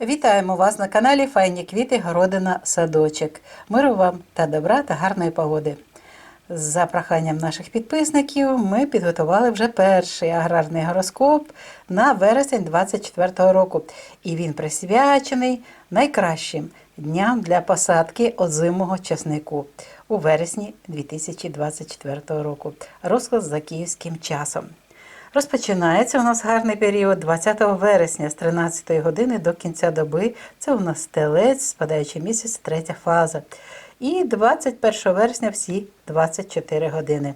Вітаємо вас на каналі Файні квіти, городина, садочок. Миру вам та добра та гарної погоди. За проханням наших підписників ми підготували вже перший аграрний гороскоп на вересень 2024 року. І він присвячений найкращим дням для посадки озимого часнику у вересні 2024 року. Розклад за київським часом. Розпочинається у нас гарний період 20 вересня з 13 години до кінця доби. Це у нас телець, спадаючий місяць, третя фаза. І 21 вересня всі 24 години.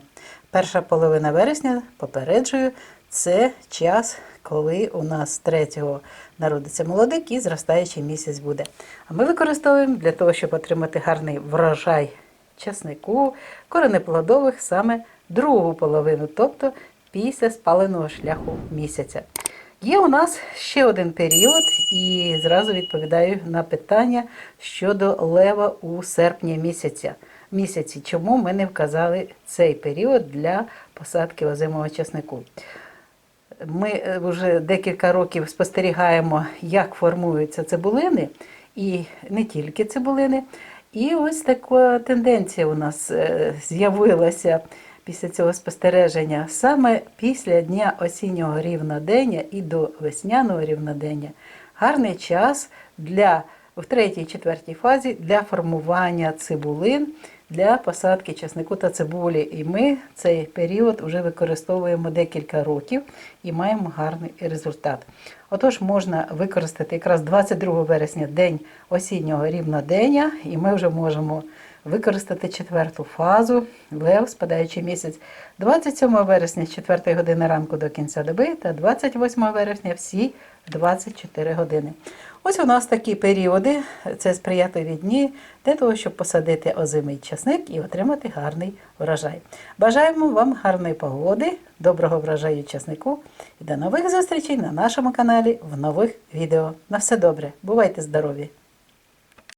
Перша половина вересня, попереджую, це час, коли у нас 3 народиться молодик і зростаючий місяць буде. А ми використовуємо для того, щоб отримати гарний врожай часнику, коренеплодових саме другу половину, тобто після спаленого шляху місяця. Є у нас ще один період, і зразу відповідаю на питання щодо лева у серпні місяця. місяці. Чому ми не вказали цей період для посадки озимого часнику? Ми е, вже декілька років спостерігаємо, як формуються цибулини, і не тільки цибулини. І ось така тенденція у нас е, з'явилася після цього спостереження. Саме після дня осіннього рівнодення і до весняного рівнодення гарний час для в третій четвертій фазі для формування цибулин для посадки часнику та цибулі. І ми цей період вже використовуємо декілька років і маємо гарний результат. Отож, можна використати якраз 22 вересня день осіннього рівнодення, і ми вже можемо використати четверту фазу, лев, спадаючий місяць, 27 вересня з 4 години ранку до кінця доби та 28 вересня всі 24 години. Ось у нас такі періоди, це сприятливі дні для того, щоб посадити озимий часник і отримати гарний врожай. Бажаємо вам гарної погоди, доброго врожаю часнику і до нових зустрічей на нашому каналі в нових відео. На все добре, бувайте здорові!